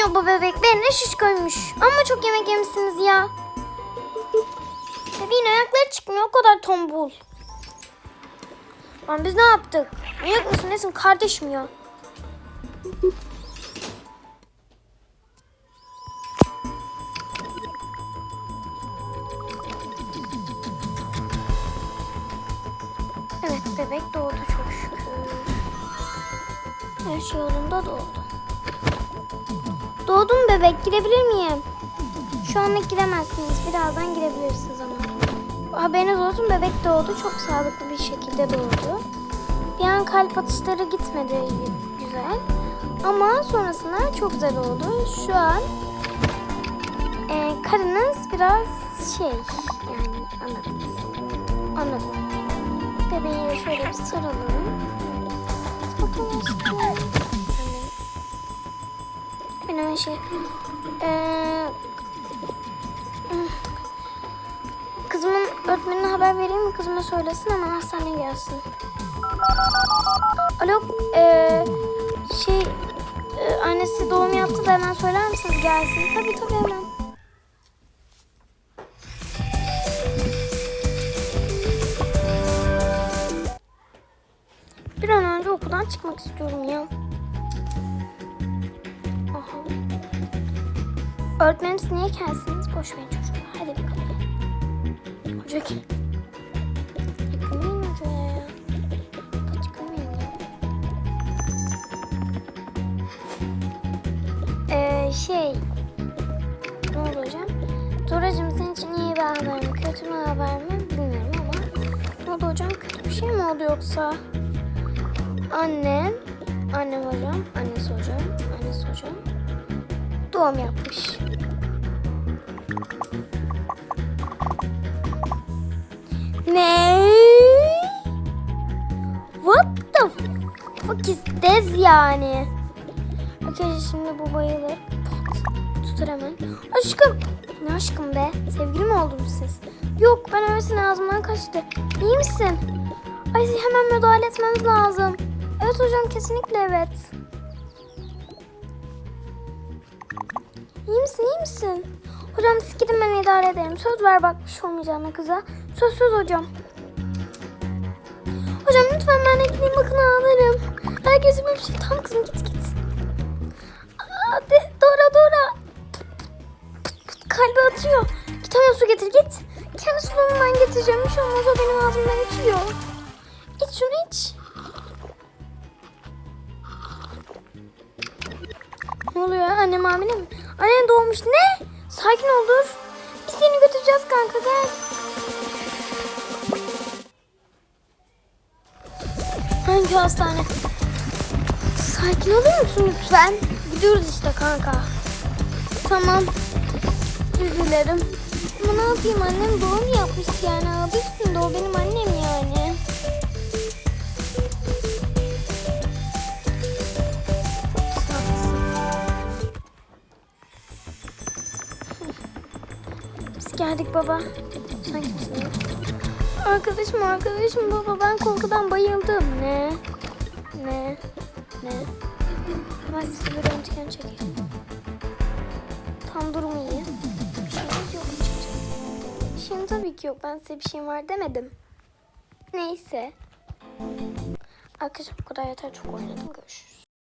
Doymuyor bu bebek. Benimle şiş koymuş. Ama çok yemek yemişsiniz ya. Bebeğin ayakları çıkmıyor. O kadar tombul. Lan biz ne yaptık? Manyak mısın nesin kardeşim ya? Evet bebek doğdu çok şükür. Her şey yolunda doğdu. Doğdum bebek girebilir miyim? Şu anlık giremezsiniz. Birazdan girebilirsiniz ama. Haberiniz olsun bebek doğdu. Çok sağlıklı bir şekilde doğdu. Bir an kalp atışları gitmedi güzel. Ama sonrasında çok güzel oldu. Şu an e, karınız biraz şey yani anladınız. Anladım. Bebeği şöyle bir saralım. Ben hemen şey... Ee, kızımın öğretmenine haber vereyim mi? Kızıma söylesin hemen hastaneye gelsin. Alo, ee, şey... ee, annesi doğum yaptı da hemen söyler misiniz gelsin? Tabii tabii hemen. Bir an önce okuldan çıkmak istiyorum ya. Öğretmenimiz niye gelsiniz? Boş verin çocuklar. Hadi kapıya. Hoca. Çıkmayın hocaya ya. Hadi Çıkmayın ya. Ee, şey. Ne oldu hocam? Doracığım senin için iyi bir haber mi? Kötü bir haber mi? Bilmiyorum ama. Ne oldu hocam? Kötü bir şey mi oldu yoksa? Annem, annem hocam, annesi hocam, annesi hocam doğum yapmış. Ne? What the fuck is this yani? Arkadaşlar şimdi bu bayılır. Tutar hemen. Aşkım. Ne aşkım be? Sevgili mi oldunuz siz? Yok ben öylesine ağzımdan kaçtı. İyi misin? Ay hemen müdahale etmemiz lazım. Evet hocam kesinlikle evet. İyi misin iyi misin? Hocam siz gidin ben idare ederim. Söz ver bak bir olmayacağına kıza. Söz söz hocam. Hocam lütfen ben de gideyim bakın ağlarım. Herkesin bir şey. Tamam kızım git git. Hadi Dora Dora. Kalbi atıyor. Git hemen su getir git. Kendi suluğumu ben getireceğim. Bir olmaz o benim ağzımdan içiyor. İç şunu iç. Ne oluyor? Annem hamile mi? Annen doğmuş. Ne? Sakin ol dur. Biz seni götüreceğiz kanka gel. Hangi hastane? Sakin olur musun lütfen? Gidiyoruz işte kanka. Tamam. Özür dilerim. Ama ne yapayım annem doğum yapmış yani adı üstünde o benim annem geldik baba. Sen kimsin? Arkadaşım arkadaşım baba ben korkudan bayıldım. Ne? Ne? Ne? Ben size bir röntgen çekeyim. Tam durumu iyi. Bir şeyimiz yok. Şimdi tabii ki yok. Ben size bir şeyim var demedim. Neyse. Arkadaşlar bu kadar yeter. Çok oynadım. Görüşürüz.